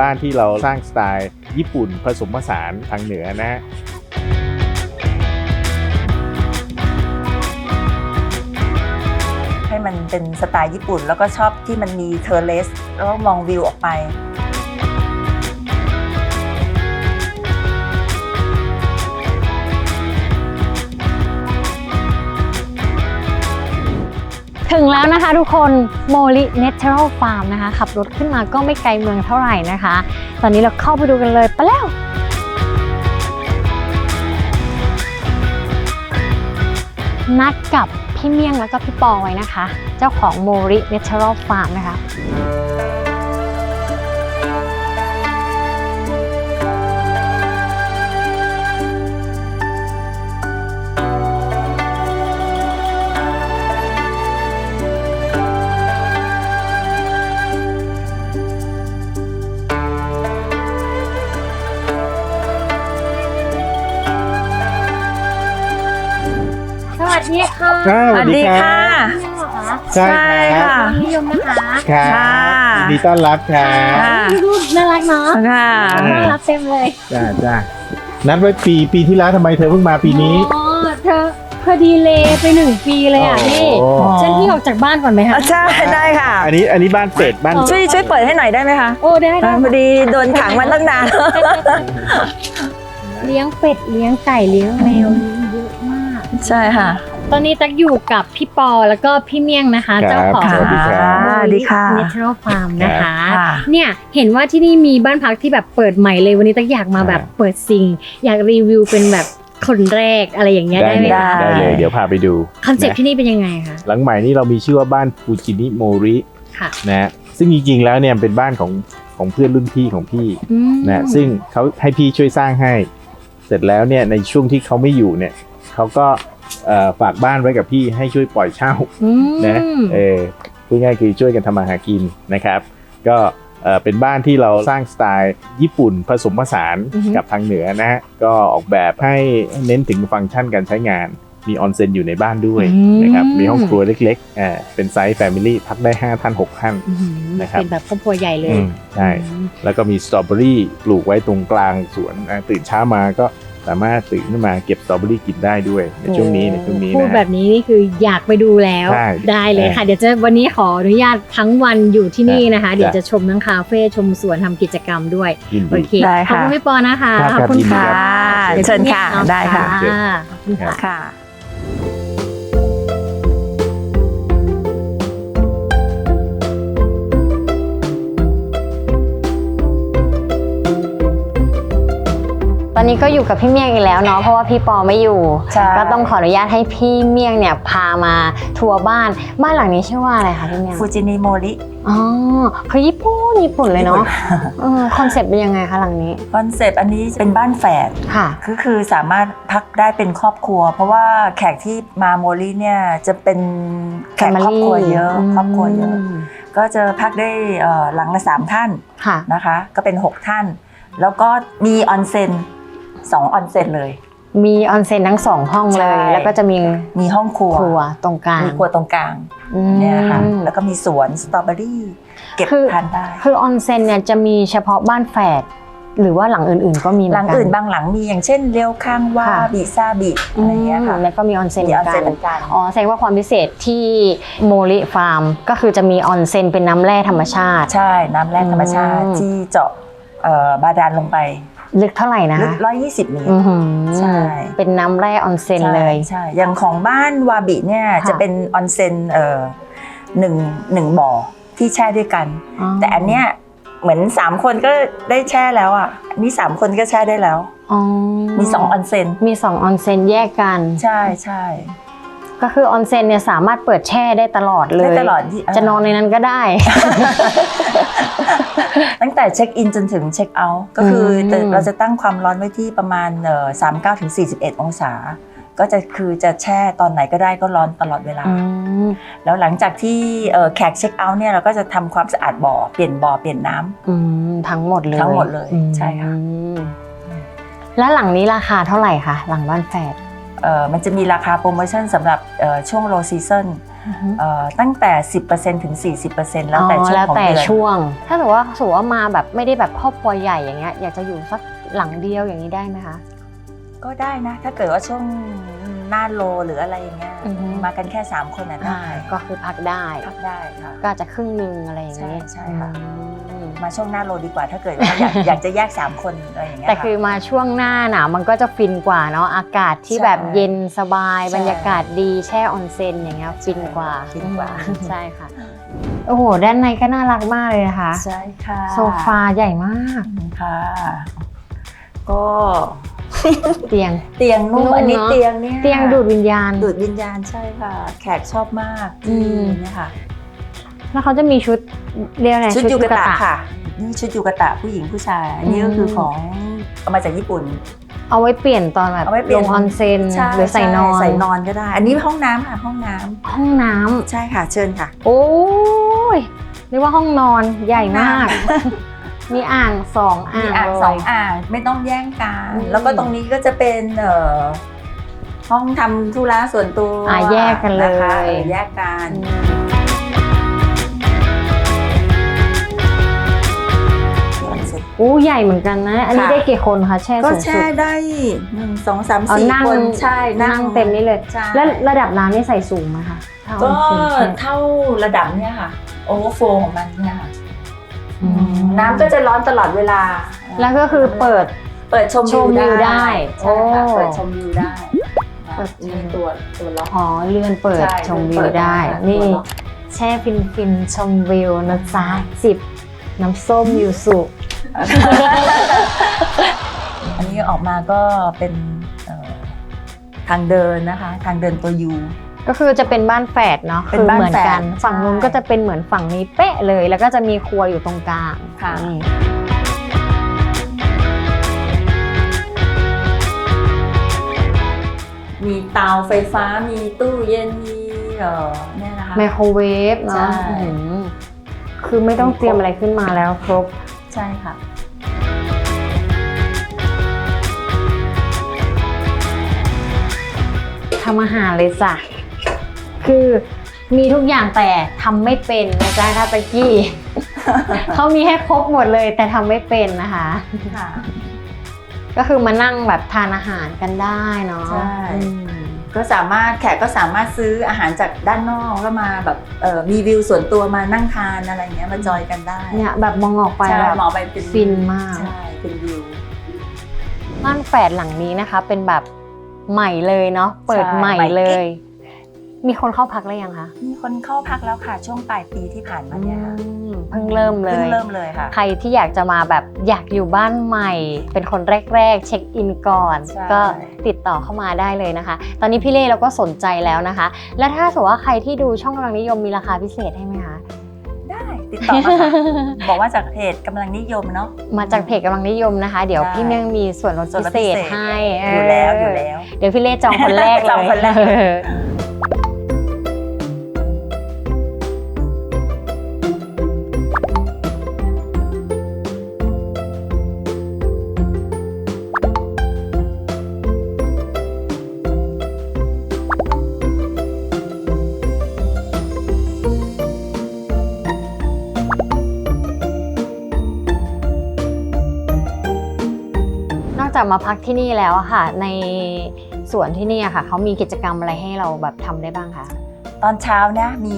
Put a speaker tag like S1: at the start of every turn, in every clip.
S1: บ้านที่เราสร้างสไตล์ญี่ปุ่นผสมผสานทางเหนือนะ
S2: ให้มันเป็นสไตล์ญี่ปุ่น แล้วก็ชอบที่มันมีเทอร์เลสแล้วก็มองวิวออกไป
S3: ถึงแล้วนะคะทุกคนโมลิเนเชอรัลฟาร์มนะคะขับรถขึ้นมาก็ไม่ไกลเมืองเท่าไหร่นะคะ ตอนนี้เราเข้าไปดูกันเลยไปแล้วนัดกับพี่เมี่ยงแล้วก็พี่ปอไว้นะคะ เจ้าของโมริเนเชอรัลฟาร์มนะคะ สวัสดีค่ะ
S1: อ้าว
S2: สวัสดีค่ะ
S3: พี่เมี่ยงเหรอคะ
S1: ใช่ครับ
S3: นิยมนะคะ
S1: ครับ
S2: ค่ะ
S1: ยินดีต้อนรับครับ
S2: ค่ะ
S3: รูปน่ารักเนาะ
S2: ค่ะ
S3: น่ารักเต็มเลย
S1: จ้าจ้านัดไว้ปีปีที่แล้วทำไมเธอเพิ่งมาปีนี้
S3: อ๋อเธอพอดีเลยไปหนึ่งปีเลยอะพี่
S1: โอ้
S3: ฉันพี่ออกจากบ้านก่อนไหมคะ
S2: อะใช่ได้ค่ะ
S1: อันนี้อันนี้บ้านเป็ดบ้าน
S2: ช่วยช่วยเปิดให้หน่อยได้ไหมคะ
S3: โอ้ได้ได้
S2: พอดีโดนขังมาตั้งนาน
S3: เลี้ยงเป็ดเลี้ยงไก่เลี้ยงแมวเลี้ยงเยอะมาก
S2: ใช่ค่ะ
S3: ตอนนี้ตักอยู่กับพี่ปอแล้วก็พี่เมี่ยงนะคะ
S1: ครับ
S3: เจ้าของ
S1: สวัสดีครับ
S2: สวัสดีค่ะ
S3: เนเชอรัลฟาร์มนะคะ
S2: ค่ะ
S3: เนี่ยเห็นว่าที่นี่มีบ้านพักที่แบบเปิดใหม่เลยวันนี้ตักอยากมาแบบเปิดซิงอยากรีวิวเป็นแบบคนแรกอะไรอย่างเงี้ยได้ไหม
S1: เลย
S3: คะ
S1: ได้เลยเดี๋ยวพาไปดู
S3: คอนเซ็ปต์ะที่นี่เป็นยังไงคะ
S1: หลังใหม่นี่เรามีชื่อว่าบ้านฟูจินิโมริ
S3: ค่ะ
S1: นะฮะซึ่งจริงๆแล้วเนี่ยเป็นบ้านของของเพื่อนรุ่นพี่ของพี่
S3: อืม
S1: นะซึ่งเขาให้พี่ช่วยสร้างให้ เสร็จแล้วเนี่ยในช่วงที่เขาไม่อยู่เนี่ยเขาก็เอ่อ ฝากบ้านไว้กับพี่ให้ช่วยปล่อยเช่า
S3: อืม
S1: นะเออพูดง่ายๆคือช่วยกันทำมาหากินนะครับ ก็เอ่อเป็นบ้านที่เราสร้างสไตล์ญี่ปุ่นผสมผสานกับทางเหนือนะฮะก็ออกแบบให้เน้นถึงฟังก์ชันการใช้งาน มีออนเซ็นอยู่ในบ้านด้วยนะครับมีห้องครัวเล็กๆอ่าเป็นไซส์แฟมิลี่พักได้ 5 ท่าน 6 ท่าน
S3: อื้อหือ
S1: นะครับ
S3: เป็นแบบครอบครัวใหญ่เลย
S1: อืมใช่
S3: อืม
S1: แล้วก็มีสตรอเบอรี่ปลูกไว้ตรงกลางสวนอะตื่นเช้ามาก็ สามารถตื่นขึ้นมาเก็บสตรอเบอรี่กินได้ด้วยในช่วงนี้ในช่วงนี้
S3: พูด
S1: นะ
S3: แบ
S1: ฮะ
S3: บนี้นี่คืออยากไปดูแล้ว
S1: ใช่
S3: ได้เลยค่ะ
S1: ใช่
S3: เดี๋ยวจะวันนี้ขออนุญาตทั้งวันอยู่ที่นี่นะคะ
S1: จ้ะ
S3: เดี๋ยวจะชมทั้งคาเฟ่ชมสวนทำกิจกรรมด้วย
S1: ยิน
S3: โอ
S1: ดี
S3: เค
S2: ได้
S3: ขอบ
S2: ค่ะ
S3: คุณพี่ปอนะคะ
S1: ครับ
S3: ขอบคุณ
S1: ยินดี
S3: ค่ะ
S1: รับ
S2: เชิญค่ะ
S3: ดี๋ยว
S2: ได้ค่ะ
S3: พี่เอาขอบคุณค่ะ อนนี้ก็อยู่กับพี่เมี่ยงอีกแล้วเนาะเพราะว่าพี่ปอไม่อยู่
S2: ใช่
S3: ก็ต้องขออนุญาตให้พี่เมี่ยงเนี่ยพามาทัวร์บ้านบ้านหลังนี้ชื่อว่าอะไรคะพี่เมี่ยง
S2: ฟูจินิโมริ
S3: อ๋อคือญี่ปุ่นญี่ปุ่นเลยเนาะคอนเซ็ปต์เป็นยังไงคะหลังนี้
S2: คอนเซปต์อันนี้เป็นบ้านแฝด
S3: ค่ะ
S2: ก็คือสามารถพักได้เป็นครอบครัว เพราะว่าแขกที่มาโมลีเนี่ยจะเป็นแขกครอบครัวเยอะ
S3: Family
S2: ครอบครัวเยอะ
S3: ม
S2: ก็จะพักได้เอ่อหลังละสามท่าน
S3: ค่ะ
S2: นะคะ ก็เป็น 6 ท่าน แล้วก็มีออนเซ็น สองออนเซ็นเลย
S3: มีออนเซ็นทั้งสองห้องเลย
S2: ใช่
S3: แล้วก็จะมี
S2: มีห้องครัว
S3: ครัวตรงกลาง
S2: มีครัวตรงกลาง
S3: อืม
S2: เนี่ยค่ะแล้วก็มีสวนสตรอเบอรี่เก็บ
S3: คือ
S2: ทานได้
S3: คือออนเซ็นเนี่ยจะมีเฉพาะบ้านแฝดหรือว่าหลังอื่นๆ ก็มีเมื
S2: หลัง
S3: กั
S2: อื่นบางหลังมีอย่างเช่นเลี้ยวข้างว่า
S3: ค่ะ
S2: บิซาบิอะไรเงี้ยค่ะ
S3: มแล้วก็มีออนเซ็น
S2: มี
S3: เห
S2: อ
S3: มื
S2: อ
S3: อนน
S2: เซ็น
S3: กั
S2: เห
S3: น
S2: มือนกัน
S3: อ๋อแสดงว่าความพิเศษที่โมริฟาร์มก็คือจะมีออนเซ็นเป็นน้ำแร่ธรรมชาติ
S2: ใช่น้ำแร่ธรรมชาติ
S3: อืม
S2: ที่เจาะเอ่อบาดาลลงไป
S3: ลึกเท่าไหร่นะ
S2: ลึก120เมตร
S3: อื้อหือ
S2: ใช่
S3: เป็นน้ำแร่ออนเซ็นเลย
S2: ใช่ใช่อย่างของบ้านวาบิเนี่ย
S3: ค่ะ
S2: จะเป็นออนเซ็นเอ่อหนึ่งหนึ่งบ่อที่แช่ด้วยกัน แต่อันเนี้ยเหมือน3คนก็ได้แช่แล้วอะอันนี้3คนก็แช่ได้แล้ว
S3: อ๋อ
S2: มี2ออนเซ็น
S3: มีสองออนเซ็นแยกกัน
S2: ใช่ใช่
S3: ก็คือออนเซ็นเนี่ยสามารถเปิดแช่ได้ตลอดเลย
S2: ได้ตลอดที่
S3: จะนอนในนั้นก็ได้
S2: ตั้งแต่เช็คอินจนถึงเช็คเอาท์ก็คืออ
S3: ม
S2: เราจะตั้งความร้อนไว้ที่ประมาณเอ่อ39ถึง41องศา ก็จะคือจะแช่ตอนไหนก็ได้ก็ร้อนตลอดเวลา
S3: อืม
S2: แล้วหลังจากที่เอ่อแขกเช็คเอาท์เนี่ยเราก็จะทำความสะอาดบ่อเปลี่ยนบ่อเปลี่ยนน้ำ
S3: อืมทั้งหมดเลย
S2: ทั้งหมดเลย
S3: อืม
S2: ใช่ค่ะ
S3: แล้วหลังนี้ราคาเท่าไหร่คะหลังบ้านแฝด
S2: เอ่อ มันจะมีราคาโปรโมชั่นสำหรับเอ่อช่วง low season เอ่อตั้งแต่ 10%ถึง 40%แล้วแต่
S3: อ๋อ
S2: ช่วง
S3: แล้ว
S2: ของ
S3: แต่
S2: เดือน
S3: ช่วง ถ้าสมมติว่าสมมติว่ามาแบบไม่ได้แบบครอบครัวใหญ่อย่างเงี้ยอยากจะอยู่สักหลังเดียวอย่างนี้ได้ไหมคะ
S2: ก็ได้นะ ถ้าเกิดว่าช่วงหน้าโลหรืออะไรอย่างเงี้ย
S3: อือฮึ
S2: มากันแค่ 3 คนน่ะได้
S3: ก็คือพักได้
S2: พักได้ค่ะ
S3: ก็อาจจะครึ่งหนึ่งอะไรอย่างนี้
S2: ใช่ใช่ค่ะ
S3: อื ม
S2: มาช่วงหน้าโลดีกว่าถ้าเกิดว่าอยาก อยากจะแยก 3 คนอะไรอย่างเงี้ย
S3: แต่
S2: ค่ะ
S3: คือมาช่วงหน้าหนาวมันก็จะฟินกว่าเนาะอากาศที่
S2: ใช่
S3: แบบเย็นสบาย
S2: ใช่
S3: บรรยากาศดีแช่ออนเซ็นอย่างเงี้ยฟินกว่า
S2: ฟินกว่า
S3: อืมใช่ค่ะโอ้โหด้านในก็น่ารักมากเลยนะคะ
S2: ใช่ค่ะ
S3: โซฟาใหญ่มาก
S2: ค่ะ ก็
S3: เตียง
S2: เตียงนุ่ม
S3: นุ่ม
S2: อันนี้
S3: เนอะ
S2: เตียงเนี่ย
S3: เตียงดูดวิญญาณ
S2: ดูดวิญญาณใช่ค่ะ แขกชอบมาก
S3: อืม
S2: เนี่ยค่ะ
S3: แล้วเขาจะมีชุดเรียกอะไร
S2: ชุดยูกะตะค่ะนี่ชุดยูกะตะผู้หญิงผู้ชายอันนี้ก็คือของเอามาจากญี่ปุ่น
S3: เอาไว้เปลี่ยนตอนแบบ
S2: เอาไว้เปลี่
S3: ล
S2: ยน
S3: งออนเซ็น
S2: ใช่
S3: หรือใส่นอน
S2: ใส่นอนก็ได้ อันนี้ห้องน้ำค่ะห้องน้ำ
S3: ห้องน้ำ
S2: ใช่ค่ะ เชิญค่ะ
S3: โอ้ยเรียกว่าห้องนอนใหญ่มาก มีอ่างสองอ่า
S2: มี
S3: ง
S2: อ่าง
S3: เลย
S2: สองอ่างไม่ต้องแย่งกัน
S3: อืม
S2: แล้วก็ตรงนี้ก็จะเป็นเอ่อห้องทำธุระส่วนตัว
S3: อ่าแยกกันเลย
S2: นะคะออแยกกัน
S3: อ้ใหญ่เหมือนกันนะ อันนี้
S2: ค่ะ
S3: ได้กี่คนคะแช่
S2: ก็
S3: สูงสุ
S2: แช่
S3: ด
S2: ได้หนึ่งสองสาม
S3: เอา
S2: สี่
S3: นั่ง
S2: คนใช่
S3: นั่งเต็มนี่เลย
S2: ใช่
S3: แล้วระดับน้ำนี่ใส่สูงไหมคะถ้า
S2: ก็
S3: ออนเซ็นแช่
S2: เท่าระดับเนี่ยค่ะโอเวอร์โฟของมันเนี่ยค่ะ
S3: อืม
S2: น้ำก็จะร้อนตลอดเวลา
S3: แล้วก็คือเปิด
S2: เปิดชม
S3: ชมวิวได้
S2: ใช่ค่ะ
S3: โอ้
S2: เปิดชมวิวได้
S3: เปิด
S2: มีตัวตัวล็อก
S3: อ๋อเลื่อนเปิด
S2: ใช่
S3: ชมวิ
S2: เปิ
S3: ว
S2: ด
S3: ได้
S2: ค่ะ
S3: นี่
S2: ตัวล็อก
S3: แช่ฟินฟินชมวิวนะจ๊ะจิบ น้ำส้มยูสุ
S2: อันนี้ออกมาก็เป็นเอ่อทางเดินนะคะ ทางเดินตัวยู
S3: ก็คือจะเป็นบ้านแฝดเนาะ
S2: เป็
S3: คื
S2: น
S3: อ
S2: บ้าน
S3: เหมือนกัน
S2: แฝด
S3: ฝั่งนู้น
S2: ใช่
S3: ก็จะเป็นเหมือนฝั่งนี้เป๊ะเลย แล้วก็จะมีครัวอยู่ตรงกลาง
S2: ค่ะ
S3: นี่
S2: มีเตาไฟฟ้ามีตู้เย็นมีเอ่อเนี่ยนะคะ
S3: ไมโครเวฟเนาะ
S2: ใช่
S3: อื้อหือ คือไม่ต้องเตรียมอะไรขึ้นมาแล้วครบ
S2: ใช่ค่ะ
S3: ทำอาหารเลยจ้ะ คือมีทุกอย่างแต่ทำไม่เป็นนะจ๊ะท่าตะกี้ เขามีให้ครบหมดเลยแต่ทำไม่เป็นนะคะ
S2: ค่ะ
S3: ก็คือมานั่งแบบทานอาหารกันได้เนาะ
S2: ใช่
S3: อืม
S2: ก็สามารถแขกก็สามารถซื้ออาหารจากด้านนอกแล้วมาแบบเอ่อมีวิวส่วนตัวมานั่งทานอะไรเงี้ยมาจอยกันได้
S3: เนี่ยแบบมองออกไป
S2: ใช่
S3: แบบ
S2: มองไปเป็น
S3: ฟินมาก
S2: ใช่เป็นวิว
S3: บ้านแฝดหลังนี้นะคะ เป็นแบบใหม่เลยเนาะเปิด
S2: ใช่
S3: ใหม่
S2: ใหม่กิ๊ก
S3: เลย มีคนเข้าพักแล้วยังคะ
S2: มีคนเข้าพักแล้วค่ะช่วงปลายปีที่ผ่านมาเนี่ยค่ะ
S3: อืมเพิ่งเริ่มเล
S2: เพิ่ง
S3: ย
S2: เริ่มเลยค่ะ
S3: ใครที่อยากจะมาแบบอยากอยู่บ้านใหม่ เป็นคนแรก ๆ เช็คอินก่อน
S2: ใช่
S3: ก็ติดต่อเข้ามาได้เลยนะคะ ตอนนี้พี่เล่เราก็สนใจแล้วนะคะ แล้วถ้าสมมติว่าใครที่ดูช่องกำลังนิยมมีราคาพิเศษให้ไหมคะ
S2: ได้ติดต่อมาค่ะบอกว่าจากเพจกำลังนิยมเนาะ
S3: มาจากเพจกำลังนิยมนะคะ เดี๋ยว
S2: ใช่
S3: พี่เนื่องมีส่วนลด
S2: ส่วน
S3: พิ
S2: ลด
S3: เศ
S2: พิ
S3: ษ
S2: เศษ
S3: ให้
S2: อยู่แล้วอยู่แล้ว
S3: เดี๋ยวพี่เล่จองคนแรกเลย
S2: จองคนแรก
S3: มาพักที่นี่แล้วอะค่ะ ในสวนที่นี่อะค่ะเขามีกิจกรรมอะไรให้เราแบบทำได้บ้างคะ
S2: ตอนเช้านะมี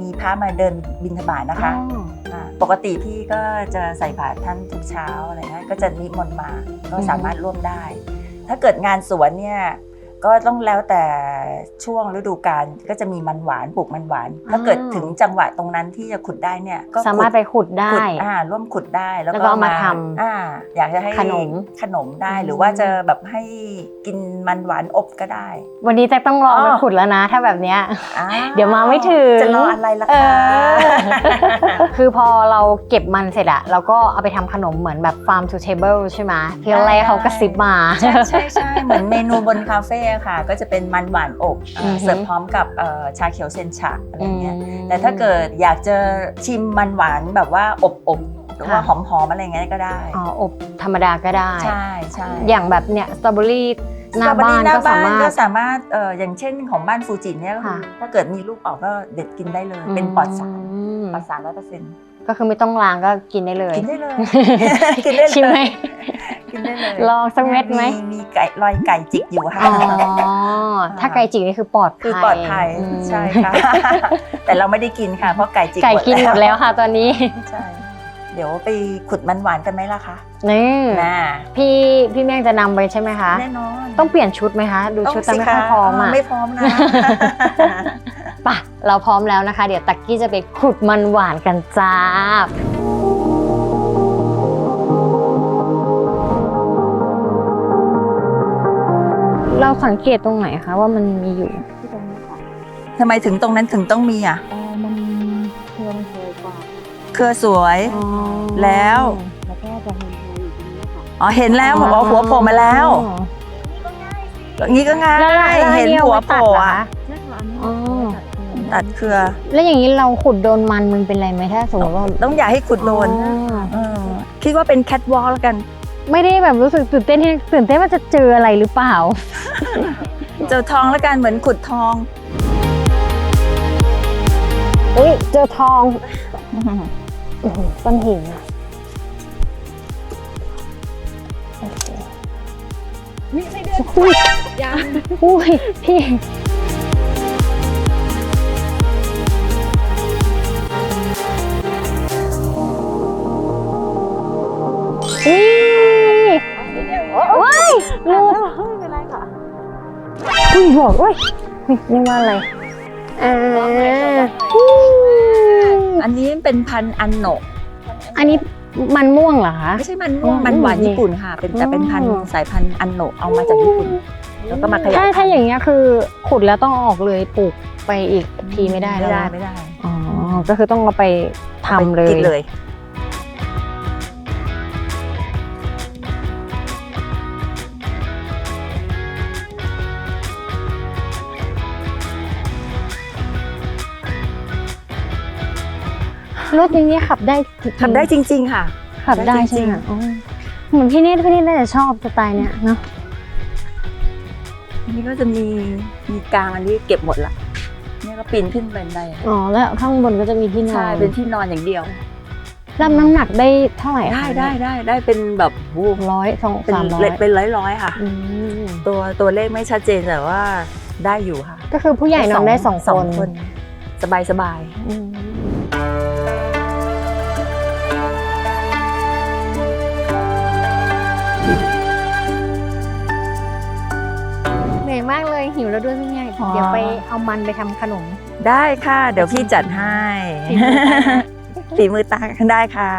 S2: มีพระมาเดินบิณฑบาตนะคะ
S3: อ๋อา
S2: ปกติพี่ก็จะใส่บาตรท่านทุกเช้าอะไรเงี้ยก็จะนิมนต์มาก็สามารถร่วมได้ ถ้าเกิดงานสวนเนี่ย ก็ต้องแล้วแต่ช่วงฤดูกาลก็จะมีมันหวานปลูกมันหวาน ถ้าเกิดถึงจังหวะตรงนั้นที่จะขุดได้เนี่ยก็ขุด
S3: สามารถไปขุดได้
S2: ขุดอ่าร่วมขุดได้แล้ว
S3: แล้ว
S2: ก็
S3: ก็เอามาทำ
S2: อ่าอยากจะให้
S3: ขนม
S2: ขนมได้
S3: อืม
S2: หรือว่าจะแบบให้กินมันหวานอบก็ได้
S3: วันนี้แจ็คต้องลองไป
S2: อ๋อ
S3: ขุดแล้วนะ ถ้าแบบเนี้ย
S2: อ้า
S3: เดี๋ยวมาไม่ถึง
S2: จะรออะไรล่ะ
S3: เอ
S2: คะ
S3: อคือพอเราเก็บมันเสร็จอะเราก็เอาไปทำขนมเหมือนแบบ farm to table ใช่ไหมพี่แรกเขากระซิบมา
S2: ใช่ใช่ใช่เหมือนเมนูบนคาเฟ่อะค่ะก็จะเป็นมันหวานอบเอ่อ
S3: อือฮึ
S2: เสิร์ฟพร้อมกับเอ่อชาเขียวเซนชะอะไรเงี้ย
S3: อืม
S2: แต่ถ้าเกิดอยากจะชิมมันหวานแบบว่าอบอบหรือว่าห
S3: ค่ะ
S2: อมๆอะไรเงี้ยก็ได้
S3: อ๋ออบธรรมดาก็ได้
S2: ใช่ใช่
S3: อย่างแบบเนี้ยสตรอเบอรี่หน้า
S2: สตรอเบอ
S3: บ้า
S2: รี่
S3: น
S2: หน้า
S3: ก็สา
S2: บ้าน
S3: มาร
S2: ก็
S3: ถ
S2: สามารถเอ่ออย่างเช่นของบ้านฟูจิเนี่ยก็คือ
S3: ค่ะ
S2: ถ้าเกิดมีลูกออกก็เด็ดกินได้เลย เป็นปลอดสาร
S3: ม
S2: ปลอดสารร้อยเปอร์เซ็นต์
S3: ก็คือไม่ต้องล้างก็กินได้เลย
S2: กินได้เลย กินได้เลย
S3: ชิมไหม
S2: กินได้เลย
S3: ลองสักเม็ดไหม
S2: มีไก่รอยไก่จิกอยู่ค่ะ
S3: อ๋อ ถ้าไก่จิกนี่คือปลอดภัย
S2: คือปลอดภัย
S3: ม
S2: ใช่ค่ะ แต่เราไม่ได้กินค่ะเพราะไก่จิก
S3: ไก่กินหมดแล้วค่ะตอนนี้
S2: ใช่ เดี๋ยวไปขุดมันหวานกันไหมล่ะคะ
S3: นี่
S2: น่า
S3: พี่พี่เมี่ยงจะนำไปใช่ไหมคะ
S2: แน่นอน
S3: ต้องเปลี่ยนชุดไหมคะ ดูชุดแต่ไม่ค่อยพร้อมอะ
S2: ไม่พร้อมนะ
S3: ไป่ะ เราพร้อมแล้วนะคะ เดี๋ยวตักกี้จะไปขุดมันหวานกันจ้า สังเกตตรงไหนคะว่ามันมีอยู่
S4: ที่ตรงนี้ค่ะ
S2: ทำไมถึงตรงนั้นถึงต้องมีอะ
S4: เออมันเครือมันสวยกว่า
S2: เครือสวย
S3: อ๋อ
S2: แล้ว
S4: แล้วก็จะเห็นหัวอยู่ตรงนี้ค่ะ
S2: อ๋อเห็นแล้วบอกว่าหัวโผล่มาแล้วอย่างนี้ก็ง่า
S3: แล้วแล้ว
S2: ย
S3: แล้ว
S2: เห็น
S3: อัอา
S2: หัว
S4: Dạ,
S3: ไตั
S2: โผล่
S3: ดเหรอ
S2: อะ
S3: คะ
S4: ใช่ค่ะอันนี้
S3: อ๋อ
S4: ตัดเครือ
S2: ตัดเครือ
S3: แล้วอย่างนี้เราขุดโดนมันมันเป็นไรไหมถ้าสมมติว่า
S2: ต้องอย่าให้ขุดโดน
S3: อ๋อ
S2: เออคิดว่าเป็นแคทวอล์กแล้วกัน
S3: ไม่ได้แบบรู้สึกตื่นเต้นที่ตื่นเต้นว่าจะเจออะไรหรือเปล่า
S2: เจอทองแล้วกันเหมือนขุดทอง
S3: อุ้ยเจอทองอื้อหือก้อนหินอะโอเค
S4: นี่ไม่เดือน
S3: อุ้ย
S4: ยัง
S3: อุ้ยพี่อุ้ยว้าย ลูก
S4: ไม่เป็นไรค่ะ
S3: อุ้ยบอกอุ้ยนี่นี่ว่าอะไรอ่าอุ้ย
S2: อันนี้เป็นพันธุ์อันโนะ
S3: อันนี้มันม่วงเหรอคะ
S2: ไม่ใช่มันม่วง
S3: อ๋อ
S2: มันหวาน
S3: นี่
S2: ญี่ปุ่นค่ะ เป็นแต่เป็นพันธุ์
S3: อ๋อ
S2: สายพันธุ์อันโนะเอามาจากญี่ปุ่น แล้วก็มาขยาย
S3: ถ้า
S2: พั
S3: ถ้าน
S2: ธุ์
S3: อย่างเงี้ยคือขุดแล้วต้องเอาออกเลยปลูกไปอีกทีไม่ได้
S2: ไม่
S3: แล้ว
S2: ได้
S3: นะ
S2: ไม่ได้
S3: อ๋อก็คือต้องเอาไปทำเลย
S2: กินเลย
S3: รถอย่างนี้ขับได้จริงๆ
S2: ทำได้จริง ๆ ค่ะ
S3: ขับได้
S2: ได้จริ
S3: ใช่
S2: ง
S3: ไห
S2: ๆ
S3: มอ๋อเหมือนพี่เนทพี่เนทน่าจะชอบสไตล์เนี้ยเนาะ
S2: อันนี้ก็จะมีมีกลางอันนี้เก็บหมดละเนี่ยก็ปีนขึ้นบันได
S3: อ๋อแล้วข้างบนก็จะมีที่นอ
S2: ใช่
S3: น
S2: เป็นที่นอนอย่างเดียว
S3: รับน้ำหนักได้เท่าไหร่คะ
S2: ได้ได้ได้ได้เป็นแบบโอ้โห
S3: ร้อยสอง
S2: เป็น
S3: สามร้อย
S2: เป็นร้อยร้อยๆค่ะ
S3: อืม
S2: ตัวตัวเลขไม่ชัดเจนแต่ว่าได้อยู่ค่ะ
S3: ก็คือผู้ใหญ่นอนได้สองคน
S2: คนสบายสบาย
S3: เหนื่อยมากเลยหิวแล้วด้วยพี่เนี่ยเดี๋ยวไปเอามันไปทำขนม
S2: ๆได้ค่ะ เดี๋ยวพี่จัดให้ ฝีมือตาได้ค่ะ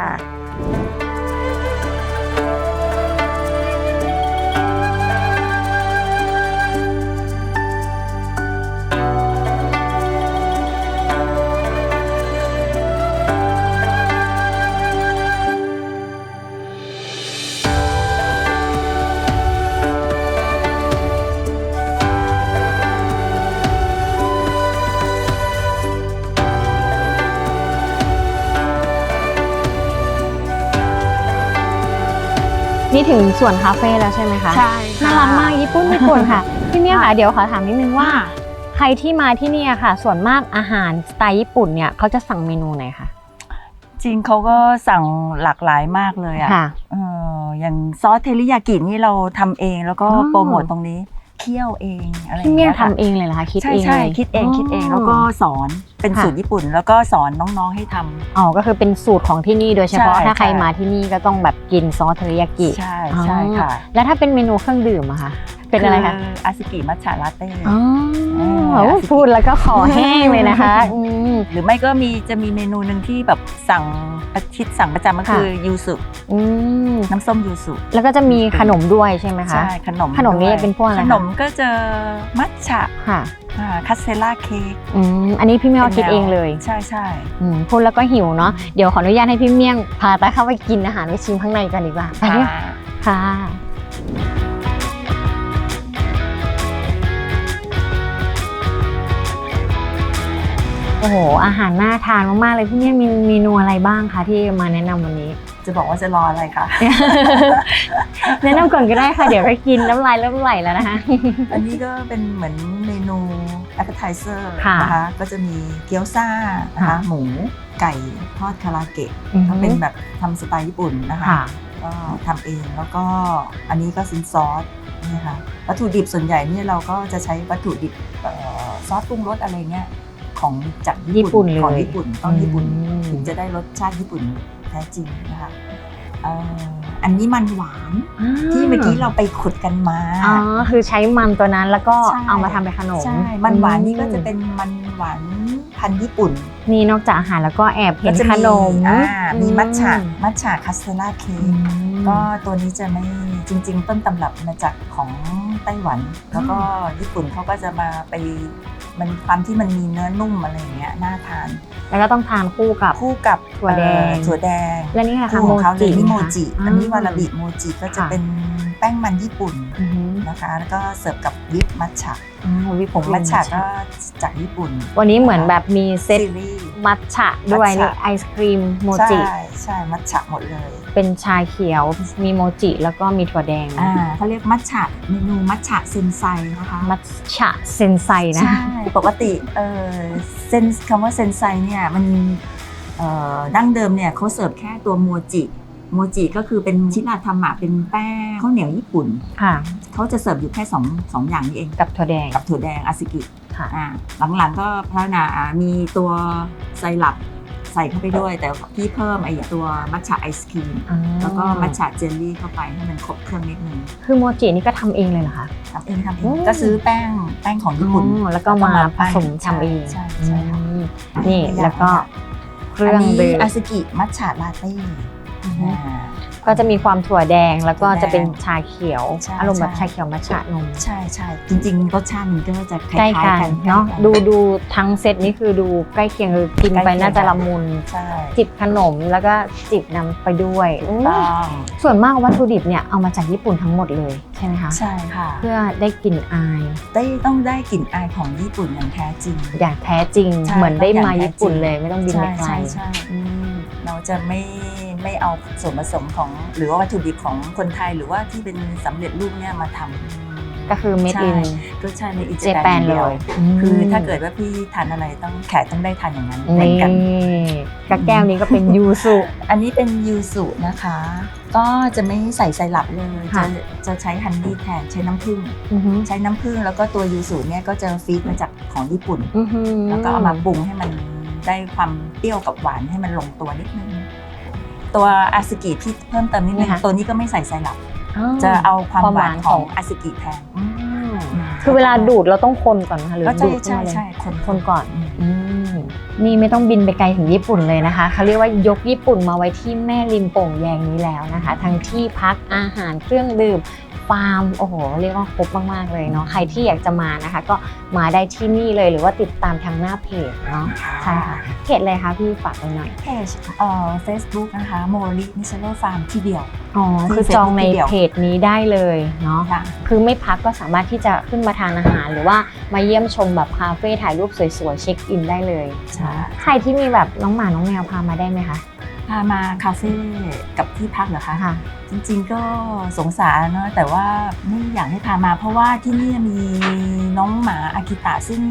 S3: ถึงส่วนคาเฟ่แล้วใช่ไหมคะ
S2: ใช่
S3: น่ารักมากญี่ปุ่นญี่ปุ่นค่ะพี่เมี่ยค่ะเดี๋ยวขอถามนิดนึงว่า ใครที่มาที่เนี่ยค่ะ ส่วนมากอาหารสไตล์ญี่ปุ่นเนี่ยเขาจะสั่งเมนูไหนคะ
S2: จริงเขาก็สั่งหลากหลายมากเลยอะ
S3: ค่ะ
S2: เอออย่างซอสเทริยากินี่เราทำเองแล้วก็
S3: อ๋อ
S2: โปรโมทตรงนี้ เคี่ยวเองอะไรอ
S3: พี่
S2: ย่าง
S3: เมี่ย
S2: เงี้
S3: ง
S2: ยค่ะ
S3: ทำเองเลยเหรอคะคิด
S2: ใช่
S3: เอง
S2: ใช่
S3: เลย
S2: คิดเองคิดเองแล้วก็สอนเป็น
S3: ค่ะ
S2: สูตรญี่ปุ่น แล้วก็สอนน้องๆให้ทำ
S3: อ๋อก็คือเป็นสูตรของที่นี่โดยเฉพาะ
S2: ใช่
S3: ถ้าใคร
S2: ใช่
S3: มาที่นี่ก็ต้องแบบกินซอสเทริยากิ
S2: ใช่ใช่ค่ะ
S3: แล้วถ้าเป็นเมนูเครื่องดื่มอะคะเป็นอะไรคะ
S2: อาซิกิมัทฉะลาเต้
S3: อ๋อ
S2: เออ
S3: พูดแล้วก็ขอแห้งเลยนะคะอืม
S2: หรือไม่ก็มีจะมีเมนูหนึ่งที่แบบสั่ง ประชิดสั่งประจำก็คือยูสุ
S3: อืม
S2: น้ำส้มยูสุ
S3: แล้วก็จะมีขนมด้วยใช่ไหมคะ
S2: ใช่ขนม
S3: ขนมนี่
S2: ด้วย
S3: เป็นพวกอะไรคะ
S2: ขนมก็จะมัทฉะ
S3: ค่ะ
S2: อ่าคัสเซล่าเค้ก
S3: อืมอันนี้พี่เมี่ยงคิดเองเลย
S2: ใช่ใช่
S3: อืมพูดแล้วก็หิวเนาะเดี๋ยวขออนุญาตให้พี่เมี่ยงพาตาเข้าไปกินอาหารไปชิมข้างในกันดีกว่าไปเนี่ยค่ะ โอ้โห อาหารน่าทานมากๆเลยพี่เมี่ยงมีเมนูอะไรบ้างคะที่มาแนะนำวันนี้
S2: จะบอกว่าจะรออะไรคะ
S3: แนะนำก่อนก็ได้ค่ะ เดี๋ยวไปกินน้ำลายเริ่มไหลแล้วนะคะ
S2: อันนี้ก็เป็นเหมือนเมนู appetizer
S3: ค่ะ
S2: นะคะก็จะมีเกี๊ยวซ่านะคะ
S3: ค่ะ
S2: หมูไก่ทอดคาราเกะ
S3: อือฮึ
S2: ก็เป็นแบบทำสไตล์ญี่ปุ่นนะคะ
S3: ค่ะ
S2: ก็ทำเองแล้วก็อันนี้ก็ซินซอสนี่ค่ะวัตถุดิบส่วนใหญ่เนี่ยเราก็จะใช้วัตถุดิบเอ่อซอสปรุงรสอะไรเงี้ย ของจาก
S3: ญี่
S2: ญี่
S3: ปุ่
S2: ปุ่
S3: น
S2: น
S3: เลย
S2: ของญี่ปุ่นต้องญี่ปุ่น
S3: อืม
S2: ถึงจะได้รสชาติญี่ปุ่นแท้จริงนะคะเอ่ออันนี้มันหวานที่เมื่อกี้เราไปขุดกันมา
S3: อ๋อคือใช้มันตัวนั้นแล้วก็
S2: ใช่
S3: เอามาทำเป็นขนม
S2: ใช่มันหวานนี่ก็จะเป็นมันหวานพันธุ์ญี่ปุ่น
S3: นี่นอกจากอาหารแล้วก็แอบเห็น
S2: ก็จะ
S3: ขนม
S2: อ่ามีมัทฉะ
S3: อื
S2: มัทฉะคาสเตล่าเค้
S3: อื
S2: ก
S3: ม
S2: ก็ตัวนี้จะไม่จริง ๆ ต้นตำรับมาจากของไต้หวัน แล้วก็ญี่ปุ่นเขาก็จะมาไป มันความที่มันมีเนื้อนุ่มอะไรอย่างเงี้ยน่าทาน
S3: แล้วก็ต้องทานคู่กับ
S2: คู่กับ
S3: ถั่วแดง
S2: เอ่อถั่วแดง
S3: และนี่นะคะ
S2: คู่ของเขาเลยนี่โม
S3: นะคะ
S2: จิ อันนี้วาราบิโมจิก็จะ
S3: ค่ะ
S2: เป็นแป้งมันญี่ปุ่น
S3: อือหือ
S2: นะคะ แล้วก็เสิร์ฟกับวิปมัทฉะ
S3: อ๋อวิป
S2: ผงมัทฉะก็จากญี่ปุ่น
S3: วันนี้เหมือนแบบมีเซต
S2: ซีรีส์
S3: มัทฉะด้วย
S2: มัทฉะ
S3: นี่ไอศครีมโมจิ
S2: ใช่ใช่มัทฉะหมดเลย
S3: เป็นชาเขียวมีโมจิแล้วก็มีถั่วแดง
S2: อ่าเขาเรียกมัทฉะเมนูมัทฉะเซนไซนะคะ
S3: มัทฉะเซนไซนะ
S2: ใช่ปกติเออเซนคำว่าเซนไซเนี่ยมันเอ่อดั้งเดิมเนี่ยเขาเสิร์ฟแค่ตัวโมจิ โมจิก็คือเป็นชินาธรรมะเป็นแป้งข้าวเหนียวญี่ปุ่น
S3: ค่ะ
S2: เขาจะเสิร์ฟอยู่แค่สองสองอย่างนี้เอง
S3: กับถั่วแดง
S2: กับถั่วแดงอาซิกิ
S3: ค่ะ
S2: อ่าหลังๆก็พัฒนาอ่ามีตัวไซรัปใส่เข้าไปด้วย แต่พี่เพิ่มไอ้ตัวมัทฉะไอศครีม
S3: อ๋อ
S2: แล้วก็มัทฉะเจลลี่เข้าไปให้มันครบเครื่องนิดนึง
S3: คือโมจินี่ก็ทำเองเลยเหรอคะ
S2: ทำเองทำเอ
S3: อื
S2: ง
S3: ม
S2: ก็ซื้อแป้งแป้งของญี่ปุ่น
S3: อ๋อแล้วก็มาผสมทำเอง
S2: ใช่ใช่ค่ะ
S3: อืมนี่แล้วก็เครื่
S2: อั
S3: อนง
S2: นี้
S3: ดื่ม
S2: อาซึกิมัทฉะลาเต้
S3: อือฮึ
S2: อ่า
S3: ก็จะมีความถั่วแดงแล้วก็
S2: ถั่วแดง
S3: จะเป็นชาเขียว
S2: ใช่
S3: อารมณ์แบบ
S2: ใช่
S3: ชาเขียวมัทฉะนม
S2: ใช่ใช่จริงๆรสชาติมันก็จะค
S3: ใกล้
S2: ล้าย
S3: กัน
S2: ๆกัน
S3: เนาะ
S2: ใกล้กั
S3: ดูดูทั้งเซตนี้คือดูใกล้เคียงคือกินไป
S2: ใกล้เคียง
S3: น่าจะละมุน
S2: ใช่
S3: จิบขนมแล้วก็จิบนำไปด้วย
S2: ถูกต้อง
S3: ส่วนมากวัตถุดิบเนี่ยเอามาจากญี่ปุ่นทั้งหมดเลยใช่ไหมคะ
S2: ใช่ค่ะ
S3: เพื่อได้กลิ่นอาย
S2: ได้ต้องได้กลิ่นอายของญี่ปุ่นอย่างแท้จริง
S3: อย่างแท้จริง
S2: ใช่
S3: เหมือนได้
S2: ต้อง
S3: มา
S2: อย่างแท้
S3: ญี่ปุ่น
S2: จริง
S3: เลยไม่ต้องบินไปไกล
S2: ใช่ใช่
S3: อืม
S2: เราจะไม่ไม่เอาส่วนผสมของ หรือว่าวัตถุดิบของคนไทยหรือว่าที่เป็นสำเร็จรูปเนี่ยมาทำ
S3: ก็คือเมด
S2: ใช่
S3: อิน
S2: ก็ใช่ในอิ
S3: เจแปนเลย
S2: คือถ้าเกิดว่าพี่ทานอะไรต้องแขกต้องได้ทานอย่างนั้นเหมือ
S3: นี่
S2: นกัน
S3: กระแก้วนี้ก็เป็นยูสุ
S2: อันนี้เป็นยูสุนะคะ ก็จะไม่ใส่ไซรัปเลย
S3: ค่ะ
S2: จะจะใช้ฮันนี่แทนใช้น้ำผึ้ง
S3: อือหือ
S2: ใช้น้ำผึ้งแล้วก็ตัวยูสุเนี่ยก็จะฟีดมาจากของญี่ปุ่น
S3: อือหือ
S2: แล้วก็เอามาปรุงให้มัน ได้ความเปรี้ยวกับหวานให้มันลงตัวนิดนึง ตัวอาซึกิที่เพิ่มเติมนิดนึง ตัวนี้ก็ไม่ใส่ไซรัป
S3: อ๋อ
S2: จะเอาความหวาน
S3: ความหวาน
S2: ข
S3: ข
S2: อ
S3: องง
S2: อาซึกิแทน
S3: อืมคือเวลาดูดเราต้องคนก่อนนะคะหรือ
S2: ก็
S3: ดู
S2: ใช่
S3: ดขึ้น
S2: ใช่
S3: มาเลย
S2: ใช่คน
S3: คนก่อน
S2: อืม
S3: อืมนี่ไม่ต้องบินไปไกลถึงญี่ปุ่นเลยนะคะเขาเรียกว่ายกญี่ปุ่นมาไว้ที่แม่ริมโป่งแยงนี้แล้วนะคะ ทั้งที่พักอาหารเครื่องดื่ม ฟาร์มโอ้โหเรียกว่าครบมากๆเลยเนาะใครที่อยากจะมานะคะ ก็มาได้ที่นี่เลยหรือว่าติดตามทางหน้าเพจเนาะใช่ค่ะเพจเลยคะพี่ฝากไว้หน่อย
S2: เพจเอ่อเฟซบุ๊กนะคะโมรินิชโลฟาร์มที่เดียว
S3: อ๋อ
S2: ที่
S3: คือจองใน
S2: Facebook ที่เดียว
S3: เพจนี้ได้เลยเนาะ
S2: ค่ะ
S3: คือไม่พักก็สามารถที่จะขึ้นมาทานอาหาร หรือว่ามาเยี่ยมชมแบบคาเฟ่ถ่ายรูปสวยๆเช็คอินได้เลย
S2: ใช่
S3: ใครที่มีแบบน้องหมาน้องแมวพามาได้ไหมคะ
S2: พามาคาเฟ่กับที่พักเหรอคะ
S3: ค่ะ
S2: จริงๆก็สงสารเนอะแต่ว่าไม่อยากให้พามา เพราะว่าที่นี่มีน้องหมาอากิตะซึ่ง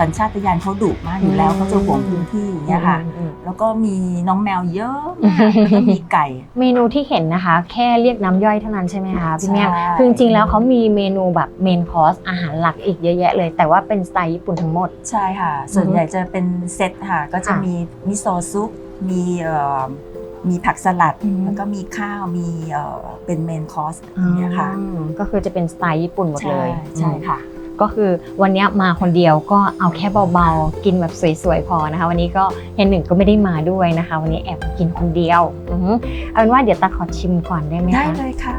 S2: สัญชาตญาณเขาดุมากอยู่แล้ว
S3: อืม
S2: เขาจะหวงพื้นที่อย่างเงี้ยค่ะ
S3: อืม
S2: แล้วก็มีน้องแมวเยอะมากแล้วก็มีไก่
S3: เมนูที่เห็นนะคะ แค่เรียกน้ำย่อยเท่านั้นใช่ไหมคะพี่แม่
S2: ใช่
S3: คือจริงๆแล้วเขามีเมนูแบบเมนคอร์สอาหารหลักอีกเยอะแยะเลย แต่ว่าเป็นสไตล์ญี่ปุ่นทั้งหมด
S2: ใช่ค่ะ ส่วนใหญ่จะเป็นเซตค่ะก็จะ
S3: ค่ะ
S2: มีมิโซะซุป มีเอ่อมีผักสลัด
S3: อืม
S2: แล้วก็มีข้าวมีเอ่อเป็นเมนคอร์สอย่างเงี้ยค่ะ
S3: อืมก็คือจะเป็นสไตล์ญี่ปุ่นหมดเลย
S2: ใช่ค่ะ
S3: ก็คือวันนี้มาคนเดียวก็เอาแค่เบาๆ กินแบบสวยๆพอนะคะ วันนี้ก็เห็นหนึ่งก็ไม่ได้มาด้วยนะคะ วันนี้แอบกินคนเดียวอือหือเอาเป็นว่าเดี๋ยวตาขอชิมก่อนได้ไหม
S2: ได้
S3: คะ
S2: เลยค่ะ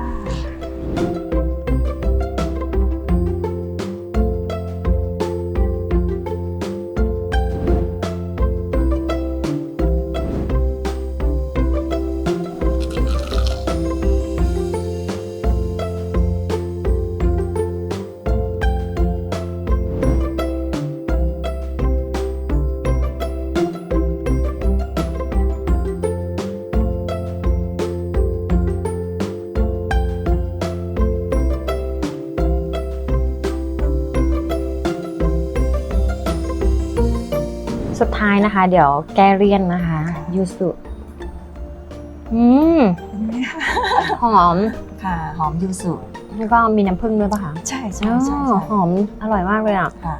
S3: ท้ายนะคะ เดี๋ยวแกเรียนนะคะยูสุอืมหอม
S2: ค่ะหอมยูสุ
S3: แล้วก็มีน้ำผึ้งด้วยปะคะ
S2: ใช่ใช่ใช่
S3: อ๋อ
S2: ใช่
S3: หอมอร่อยมากเลยอะ
S2: ค่ะ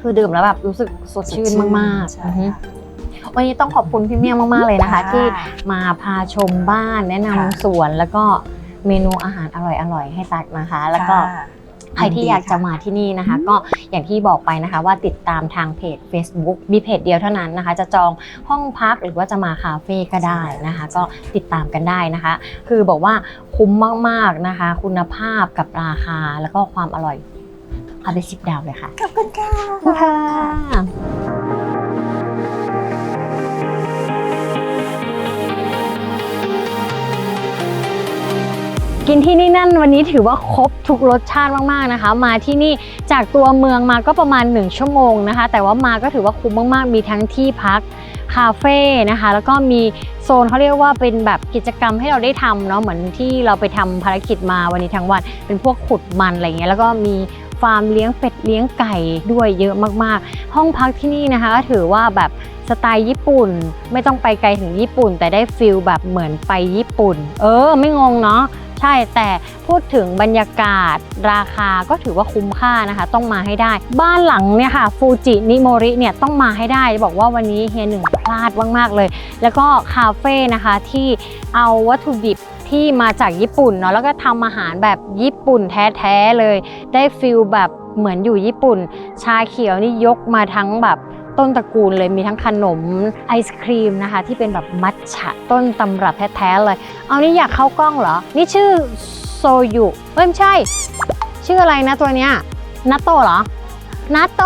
S3: คือดื่มแล้วแบบรู้สึกสดชื่นมาก
S2: ใช่
S3: ๆอือฮึ
S2: ค่ะ
S3: วันนี้ต้องขอบคุณพี่เมี่ยงมากๆเลยนะคะ
S2: ค่ะ
S3: ที่มาพาชมบ้านแนะนำ
S2: ค่ะ
S3: สวนแล้วก็เมนูอาหารอร่อยๆให้ตักนะคะ แล้วก็
S2: ค่ะ
S3: ใครที่อยากจะมาที่นี่นะคะ ก็อย่างที่บอกไปนะคะว่าติดตามทางเพจ Facebook มีเพจเดียวเท่านั้นนะคะ จะจองห้องพักหรือว่าจะมาคาเฟ่ก็ได้นะคะ ก็ติดตามกันได้นะคะ คือบอกว่าคุ้มมากๆนะคะ คุณภาพกับราคาแล้วก็ความอร่อยเอาไปสิบดาวเลยค่ะ
S2: ขอบคุณค่ะ
S3: กินที่นี่นั่นวันนี้ถือว่าครบทุกรสชาติมากๆนะคะ มาที่นี่จากตัวเมืองมาก็ประมาณ 1 ชั่วโมงนะคะ แต่ว่ามาก็ถือว่าคุ้มมากๆ มีทั้งที่พักคาเฟ่นะคะ แล้วก็มีโซนเขาเรียกว่าเป็นแบบกิจกรรมให้เราได้ทำเนาะเหมือนที่เราไปทำภารกิจมาวันนี้ทั้งวัน เป็นพวกขุดมันอะไรเงี้ยแล้วก็มีฟาร์มเลี้ยงเป็ดเลี้ยงไก่ด้วยเยอะมากๆ ห้องพักที่นี่นะคะก็ถือว่าแบบสไตล์ญี่ปุ่น ไม่ต้องไปไกลถึงญี่ปุ่น แต่ได้ฟิลแบบเหมือนไปญี่ปุ่น เออ ไม่งงเนาะ ใช่แต่พูดถึงบรรยากาศราคาก็ถือว่าคุ้มค่านะคะ ต้องมาให้ได้ บ้านหลังเนี่ยค่ะฟูจินิโมริเนี่ยต้องมาให้ได้ บอกว่าวันนี้เฮียหนึ่งพลาดมากๆเลย แล้วก็คาเฟ่นะคะที่เอาวัตถุดิบที่มาจากญี่ปุ่นเนาะแล้วก็ทำอาหารแบบญี่ปุ่นแท้ๆเลย ได้ฟิลแบบเหมือนอยู่ญี่ปุ่น ชาเขียวนี่ยกมาทั้งแบบ ต้นตระกูลเลยมีทั้งขนมไอศครีมนะคะ ที่เป็นแบบมัทฉะต้นตำรับแท้ๆเลย เอานี่อยากเข้ากล้องเหรอ นี่ชื่อโซยุเอ้ยไม่ใช่ ชื่ออะไรนะตัวเนี้ยนัตโตเหรอนัตโต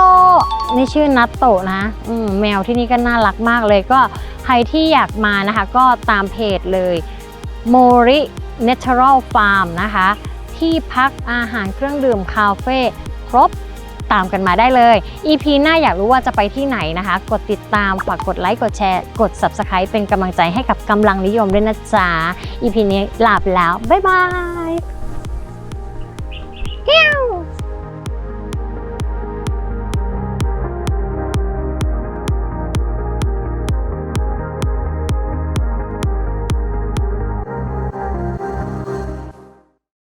S3: นี่ชื่อนัตโตนะมแมวที่นี่ก็น่ารักมากเลยก็ใครที่อยากมานะคะ ก็ตามเพจเลย Mori Natural Farm นะคะ ที่พักอาหารเครื่องดื่มคาเฟ่ครบ ตามกันมาได้เลย EP หน้าอยากรู้ว่าจะไปที่ไหนนะคะ กดติดตามฝากกดไลค์กดแชร์กด Subscribe เป็นกำลังใจให้กับกำลังนิยมด้วยนะจ๊ะ EP นี้ลาบแล้ว บ๊ายบาย